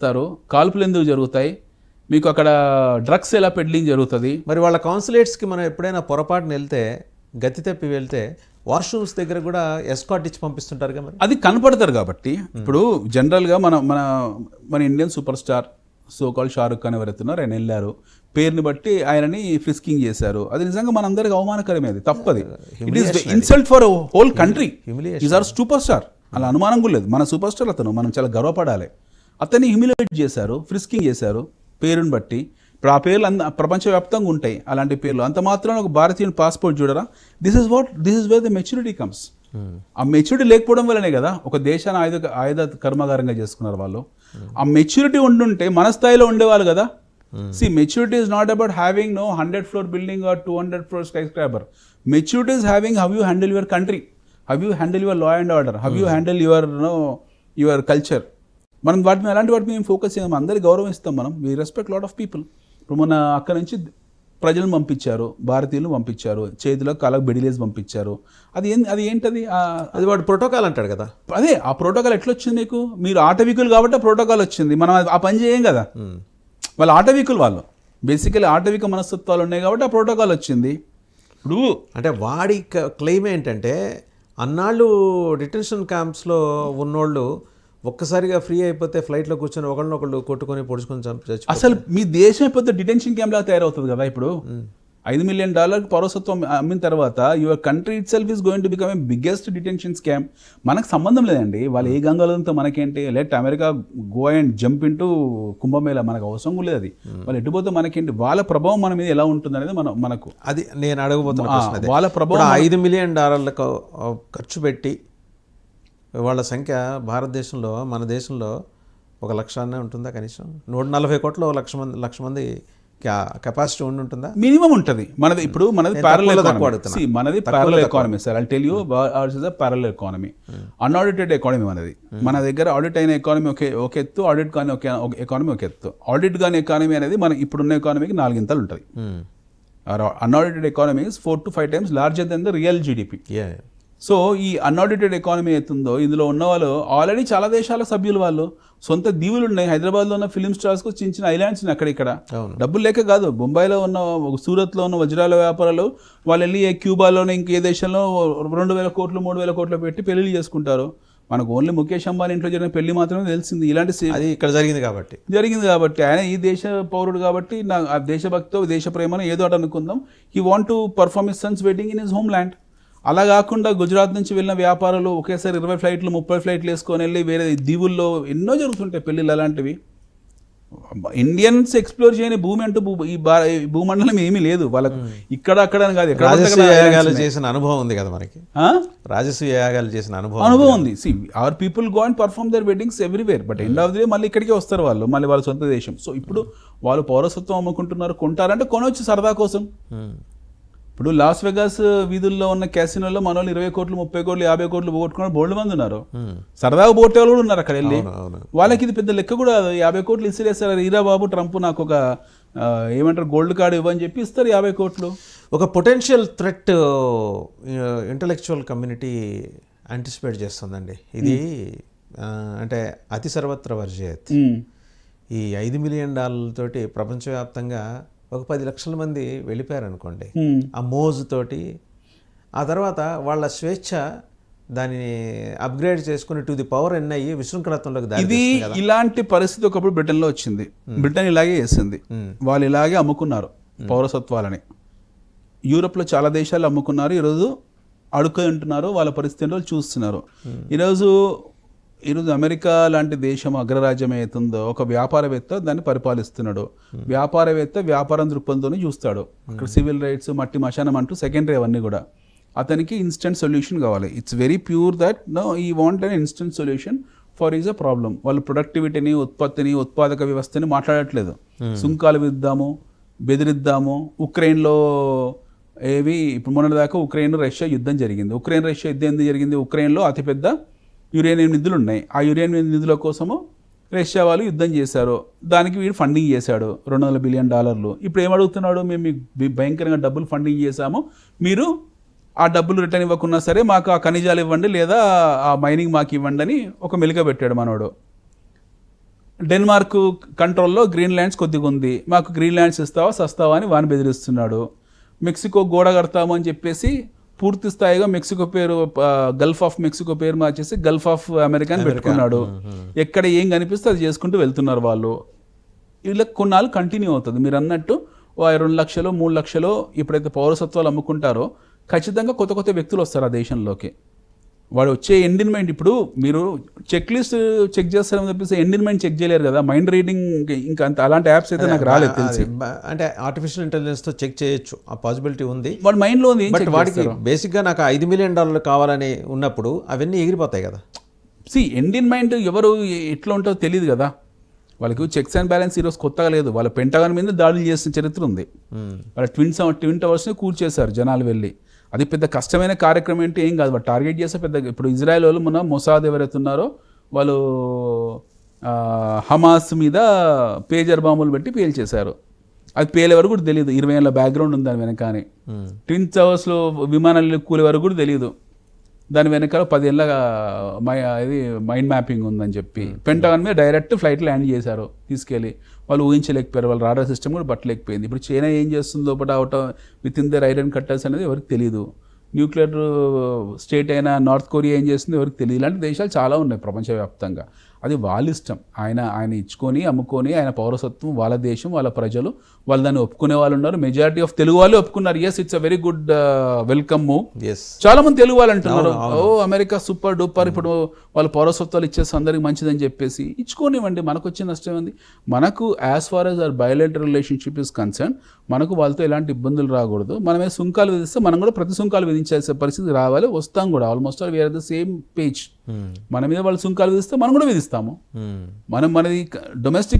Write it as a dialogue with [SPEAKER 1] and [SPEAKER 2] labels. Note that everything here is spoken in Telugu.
[SPEAKER 1] చేస్తారు కాల్పులు ఎందుకు జరుగుతాయి? మీకు అక్కడ డ్రగ్స్ ఎలా పెడ్లింగ్ జరుగుతుంది?
[SPEAKER 2] మరి వాళ్ళ కాన్సులేట్స్కి మనం ఎప్పుడైనా పొరపాటున వెళ్తే గతి తప్పి వెళ్తే వాష్రూమ్స్ దగ్గర కూడా ఎస్కాట్ ఇచ్చి పంపిస్తుంటారుగా మరి?
[SPEAKER 1] అది కనపడతారు కాబట్టి. ఇప్పుడు జనరల్గా మన మన మన Indian super star so call Shahrukh Khan ఎవరైతున్నారో ఆయన వెళ్ళారు. పేరుని బట్టి ఆయనని ఫ్రిస్కింగ్ చేశారు. అది నిజంగా మనందరికి అవమానకరమే అది తప్పది it is insult for whole country. Is our super star అలా అనుమానం కూడా లేదు. మన సూపర్ స్టార్ అతను. మనం చాలా గర్వపడాలి. అతన్ని హ్యూమిలేట్ చేశారు ఫ్రిస్కింగ్ చేశారు పేరుని బట్టి. ఇప్పుడు ఆ పేర్లు అంద ప్రపంచవ్యాప్తంగా ఉంటాయి అలాంటి పేర్లు. అంత మాత్రం ఒక భారతీయుని పాస్పోర్ట్ చూడరా? This is what this is where the maturity comes ఆ మెచ్యూరిటీ లేకపోవడం వల్లనే కదా ఒక దేశాన్ని ఆయుధ ఆయుధ కర్మాగారంగా చేసుకున్నారు వాళ్ళు. ఆ మెచ్యూరిటీ ఉండుంటే మన స్థాయిలో ఉండేవాళ్ళు కదా. See maturity is not about having no hundred floor building or two hundred floor sky scraper maturity is having how you handle your country how you handle your law and order how you handle your no your culture మనం వాటి మీద అలాంటి వాటి మీద ఫోకస్ చేయం అందరికి గౌరవం ఇస్తాం మనం. We respect lot of people ఇప్పుడు మన అక్కడ నుంచి ప్రజలను పంపించారు. భారతీయులు పంపించారు. చేతిలో కాలకు బెడిలేసి పంపించారు. అది ఏం అది ఏంటది?
[SPEAKER 2] అది వాడు ప్రోటోకాల్ అంటాడు కదా.
[SPEAKER 1] అదే ఆ ప్రోటోకాల్ ఎట్లా వచ్చింది మీకు మీరు ఆటవికులు కాబట్టి ప్రోటోకాల్ వచ్చింది. మనం ఆ పని చేయం కదా. వాళ్ళు ఆటవికులు వాళ్ళు. బేసికలీ ఆటవిక మనస్తత్వాలు ఉన్నాయి కాబట్టి ఆ ప్రోటోకాల్ వచ్చింది. ఇప్పుడు
[SPEAKER 2] అంటే వాడి క్లెయిమ్ ఏంటంటే అన్నాళ్ళు డిటెన్షన్ క్యాంప్స్లో ఉన్నోళ్ళు ఒక్కసారిగా ఫ్రీ అయిపోతే ఫ్లైట్లో కూర్చొని ఒకళ్ళనొకళ్ళు కొట్టుకొని పొడుచుకొని చంపి చచ్చి
[SPEAKER 1] అసలు మీ దేశం పెద్ద డిటెన్షన్ క్యాంప్ లాగా తయారవుతుంది కదా ఇప్పుడు? ఐదు మిలియన్ డాలర్ పౌరసత్వం అమ్మిన తర్వాత your country itself is going to become a biggest detention scam మనకు సంబంధం లేదండి. వాళ్ళు ఏ గంగాలతో మనకేంటి? Let America go and jump into Kumbh Mela మనకు అవసరం కూడా లేదు. అది వాళ్ళు ఎటుపోతే మనకేంటి? వాళ్ళ ప్రభావం మన మీద ఎలా ఉంటుంది అనేది మనం మనకు.
[SPEAKER 2] అది నేను అడగబోతున్న.
[SPEAKER 1] వాళ్ళ ప్రభావం
[SPEAKER 2] ఐదు మిలియన్ డాలర్లకు ఖర్చు పెట్టి వాళ్ళ సంఖ్య భారతదేశంలో మన దేశంలో ఒక లక్షాన్నే ఉంటుందా కనీసం? నూట నలభై కోట్ల ఒక లక్ష మంది లక్ష మంది కెపాసిటీ ఉండి ఉంటుందా?
[SPEAKER 1] మినిమం ఉంటది. మనది ఇప్పుడు మనది ప్యారల్ ఎకానమీ మనది parallel economy sir I tell you is the parallel economy unaudited economy మనది. మన దగ్గర ఆడిట్ అయిన ఎకానమీ ఒకే ఒక ఎత్తు ఆడిట్ కానీ ఒక ఎకానమీ ఒక ఎత్తు ఆడిట్ కాని ఎకానమీ అనేది మన ఇప్పుడున్న ఎకానమీకి నాలుగింతలు ఉంటుంది. Unaudited economy is four to five times larger than the real GDP so ఈ అన్ఆడిటెడ్ ఎకానమీ అవుతుందో ఇందులో ఉన్న వాళ్ళు ఆల్రెడీ చాలా దేశాల సభ్యులు వాళ్ళు సొంత దీవులు ఉన్నాయి. హైదరాబాద్లో ఉన్న ఫిలిం స్టార్స్కు చిన్న చిన్న ఐలాండ్స్ ఉన్నాయి అక్కడ ఇక్కడ.
[SPEAKER 2] అవును.
[SPEAKER 1] డబ్బులు లేక కాదు బొంబాయిలో ఉన్న సూరత్లో ఉన్న వజ్రాల వ్యాపారాలు వాళ్ళు వెళ్ళి ఏ క్యూబాలోనే ఇంకే దేశంలో రెండు వేల కోట్లు మూడు వేల కోట్లు పెట్టి పెళ్ళి చేసుకుంటారు. మనకు ఓన్లీ ముఖేష్ అంబానీ ఇంట్లో జరిగిన పెళ్ళి మాత్రమే తెలిసింది. ఇలాంటి
[SPEAKER 2] అది ఇక్కడ జరిగింది కాబట్టి.
[SPEAKER 1] జరిగింది కాబట్టి. ఆయన ఈ దేశ పౌరుడు కాబట్టి నా దేశభక్తితో దేశ ప్రేమను ఏదో అనుకుందాం. He want to perform his son's wedding in his homeland అలా కాకుండా గుజరాత్ నుంచి వెళ్ళిన వ్యాపారాలు ఒకేసారి ఇరవై ఫ్లైట్లు ముప్పై ఫ్లైట్లు వేసుకొని వెళ్ళి వేరే దీవుల్లో ఎన్నో జరుగుతుంటాయి పెళ్ళిళ్ళు అలాంటివి. ఇండియన్స్ ఎక్స్ప్లోర్ చేయని భూమి అంటూ ఈ భూమండలం ఏమీ లేదు. వాళ్ళకు ఇక్కడ అక్కడ అని కాదు
[SPEAKER 2] యాగాలు. చేసిన అనుభవం ఉంది కదా మనకి?
[SPEAKER 1] ఆ?
[SPEAKER 2] రాజస్వ యాగాలు చేసిన అనుభవం
[SPEAKER 1] అనుభవం ఉంది. See our people go and perform their weddings everywhere but end of the day మళ్ళీ ఇక్కడికే వస్తారు వాళ్ళు మళ్ళీ వాళ్ళ సొంత దేశం. సో ఇప్పుడు వాళ్ళు పౌరసత్వం అమ్ముకుంటున్నారు కొంటారంటే కొనవచ్చు సరదా కోసం. ఇప్పుడు లాస్ వెగాస్ వీధుల్లో ఉన్న క్యాసినోలో మన వాళ్ళు ఇరవై కోట్లు ముప్పై కోట్లు యాభై కోట్లు పోగొట్టుకున్న బోల్డ్ మంది ఉన్నారు.
[SPEAKER 2] ఉమ్.
[SPEAKER 1] సరదాగా పోటే వాళ్ళు కూడా ఉన్నారు అక్కడ వెళ్ళి. వాళ్ళకి ఇది పెద్ద లెక్క కూడా యాభై కోట్లు ఇసిరేస్తారు ఈరా బాబు ట్రంప్ నాకు ఒక ఏమంటారు గోల్డ్ కార్డు ఇవ్వని చెప్పి ఇస్తారు యాభై కోట్లు.
[SPEAKER 2] ఒక potential threat intellectual community anticipate చేస్తుందండి. ఇది ఆ, అంటే అతి సర్వత్ర వర్జయత్.
[SPEAKER 1] ఉమ్.
[SPEAKER 2] ఈ ఐదు మిలియన్ డాలర్లతోటి ప్రపంచవ్యాప్తంగా ఒక పది లక్షల మంది వెళ్ళిపోయారు అనుకోండి
[SPEAKER 1] ఉమ్.
[SPEAKER 2] ఆ మోజు తోటి ఆ తర్వాత వాళ్ళ స్వేచ్ఛ దానిని అప్గ్రేడ్ చేసుకుని టు ది పవర్ ఎన్ అయ్యి విశృంఖలత్వంలోకి
[SPEAKER 1] ఇది ఇలాంటి పరిస్థితి ఒకప్పుడు బ్రిటన్లో వచ్చింది. బ్రిటన్ ఇలాగే చేసింది. వాళ్ళు ఇలాగే అమ్ముకున్నారు పౌరసత్వాలని. యూరోప్లో చాలా దేశాలు అమ్ముకున్నారు ఈరోజు అడుక్కు ఉంటున్నారు వాళ్ళ పరిస్థితి ఏంటో వాళ్ళు చూస్తున్నారు ఈరోజు ఈరోజు అమెరికా లాంటి దేశం అగ్రరాజ్యం అవుతుందో ఒక వ్యాపారవేత్త దాన్ని పరిపాలిస్తున్నాడు. వ్యాపారవేత్త వ్యాపారం దృక్పథంతోనే చూస్తాడు. అక్కడ సివిల్ రైట్స్ మట్టి మశానం అంటూ సెకండరీ అవన్నీ కూడా. అతనికి ఇన్స్టెంట్ సొల్యూషన్ కావాలి. It's very pure that no he want an instant solution for is a problem వాళ్ళు ప్రొడక్టివిటీని ఉత్పత్తిని ఉత్పాదక వ్యవస్థని మాట్లాడట్లేదు. సుంకాలు విద్దాము బెదిరిద్దాము. ఉక్రెయిన్లో ఏవి ఇప్పుడు మొన్నటిదాకా ఉక్రెయిన్ రష్యా యుద్ధం జరిగింది. ఉక్రెయిన్ రష్యా యుద్ధం ఎందుకు జరిగింది? ఉక్రెయిన్లో అతిపెద్ద యురేనియం నిధులు ఉన్నాయి. ఆ యురేనియం నిధుల కోసము రష్యా వాళ్ళు యుద్ధం చేశారు. దానికి వీడు ఫండింగ్ చేశాడు. రెండు వందల బిలియన్ డాలర్లు. ఇప్పుడు ఏం అడుగుతున్నాడు? మేము మీకు భయంకరంగా డబ్బులు ఫండింగ్ చేశాము. మీరు ఆ డబ్బులు రిటర్న్ ఇవ్వకున్నా సరే మాకు ఆ ఖనిజాలు ఇవ్వండి లేదా ఆ మైనింగ్ మాకు ఇవ్వండి అని ఒక మెలిక పెట్టాడు మనోడు. డెన్మార్క్ కంట్రోల్లో గ్రీన్ ల్యాండ్స్ కొద్దిగా ఉంది. మాకు గ్రీన్ ల్యాండ్స్ ఇస్తావా సస్తావా అని వాని బెదిరిస్తున్నాడు. మెక్సికో గోడ కడతాము అని చెప్పేసి పూర్తి స్థాయిగా మెక్సికో పేరు గల్ఫ్ ఆఫ్ మెక్సికో పేరు మార్చేసి గల్ఫ్ ఆఫ్ అమెరికా అని పెట్టుకున్నాడు. ఎక్కడ ఏం కనిపిస్తే అది చేసుకుంటూ వెళ్తున్నారు వాళ్ళు. ఇలా కొన్నాళ్ళు కంటిన్యూ అవుతుంది. మీరు అన్నట్టు రెండు లక్షలు మూడు లక్షలు ఇప్పుడైతే పౌరసత్వాలు అమ్ముకుంటారో ఖచ్చితంగా కొత్త కొత్త వ్యక్తులు వస్తారు ఆ దేశంలోకి. వాడు వచ్చే ఎండిన్మెంట్ ఇప్పుడు మీరు చెక్ లిస్ట్ చెక్ చేస్తారని చెప్పేసి ఎండిన్మెంట్ చెక్ చేయలేరు కదా. మైండ్ రీడింగ్ ఇంకా అంత అలాంటి యాప్స్ అయితే నాకు రాలేదు తెలిసి.
[SPEAKER 2] అంటే ఆర్టిఫిషియల్ ఇంటెలిజెన్స్తో చెక్ చేయొచ్చు. ఆ పాసిబిలిటీ ఉంది.
[SPEAKER 1] వాడు మైండ్లో ఉంది ఏం
[SPEAKER 2] బట్ వాడికి
[SPEAKER 1] చేస్తారు?
[SPEAKER 2] బేసిక్గా నాకు ఐదు మిలియన్ డాలర్లు కావాలని ఉన్నప్పుడు అవన్నీ ఎగిరిపోతాయి కదా.
[SPEAKER 1] సి ఎండిన్మెంట్ ఎవరు ఎట్లా ఉంటుందో తెలియదు కదా. వాళ్ళకి చెక్స్ అండ్ బ్యాలెన్స్ ఈరోజు కొత్తగా లేదు. వాళ్ళ పెంటగాన్ మీద దాడులు చేసిన చరిత్ర ఉంది. వాళ్ళ ట్విన్స్ ట్విన్ టవర్స్ని కూల్చేశారు జనాలు వెళ్ళి. అది పెద్ద కష్టమైన కార్యక్రమం ఏంటి ఏం కాదు. వాళ్ళు టార్గెట్ చేస్తే పెద్ద ఇప్పుడు ఇజ్రాయెల్ వాళ్ళు మన మొసాద్ ఎవరైతే ఉన్నారో వాళ్ళు హమాస్ మీద పేజర్ బాంబులు పెట్టి పేల్చేశారు అది పేలే వరకు కూడా తెలియదు ఇరవై ఏళ్ళ బ్యాక్గ్రౌండ్ ఉంది దాని వెనకానే.
[SPEAKER 2] మ్మ్.
[SPEAKER 1] ట్విన్ టవర్స్లో విమానాలు కూలే వరకు కూడా తెలియదు దాని వెనకాల పదేళ్ళ మై ఇది మైండ్ మ్యాపింగ్ ఉందని చెప్పి. పెంటాగన్ మీద డైరెక్ట్ ఫ్లైట్ ల్యాండ్ చేశారు తీసుకెళ్ళి. వాళ్ళు ఊహించలేకపోయారు వాళ్ళ రాడర్ సిస్టమ్ కూడా పట్టలేకపోయింది. ఇప్పుడు చైనా ఏం చేస్తుందో ఒకటి out with in their iron cutters అనేది ఎవరికి తెలియదు న్యూక్లియర్ స్టేట్ అయిన నార్త్ కొరియా ఏం చేస్తుందో ఎవరికి తెలియదు ఇలాంటి దేశాలు చాలా ఉన్నాయి ప్రపంచవ్యాప్తంగా. అది వాళ్ళ ఇష్టం ఆయన ఆయన ఇచ్చుకొని అమ్ముకొని ఆయన పౌరసత్వం వాళ్ళ దేశం వాళ్ళ ప్రజలు వాళ్ళు దాన్ని ఒప్పుకునే వాళ్ళు ఉన్నారు. మెజారిటీ ఆఫ్ తెలుగు వాళ్ళు ఒప్పుకున్నారు. Yes it's a very good welcome move చాలా మంది తెలుగు వాళ్ళు అంటున్నారు. ఓ అమెరికా సూపర్ డూపర్. ఇప్పుడు వాళ్ళ పౌరసత్వాలు ఇచ్చేసి అందరికి మంచిదని చెప్పేసి ఇచ్చుకోనివ్వండి. మనకు వచ్చే నష్టం ఉంది మనకు as far as our bilateral relationship is concern మనకు వాళ్ళతో ఎలాంటి ఇబ్బందులు రాకూడదు. మనమే సుంకాలు విధిస్తే మనం కూడా ప్రతి సుంకాలు విధించాల్సిన పరిస్థితి రావాలి. వస్తాం కూడా. Almost all we are the same page మన మీద వాళ్ళు సుంకాలు విధిస్తే మనం కూడా విధిస్తాము
[SPEAKER 2] మ్మ్.
[SPEAKER 1] మనం మనది డొమెస్టిక్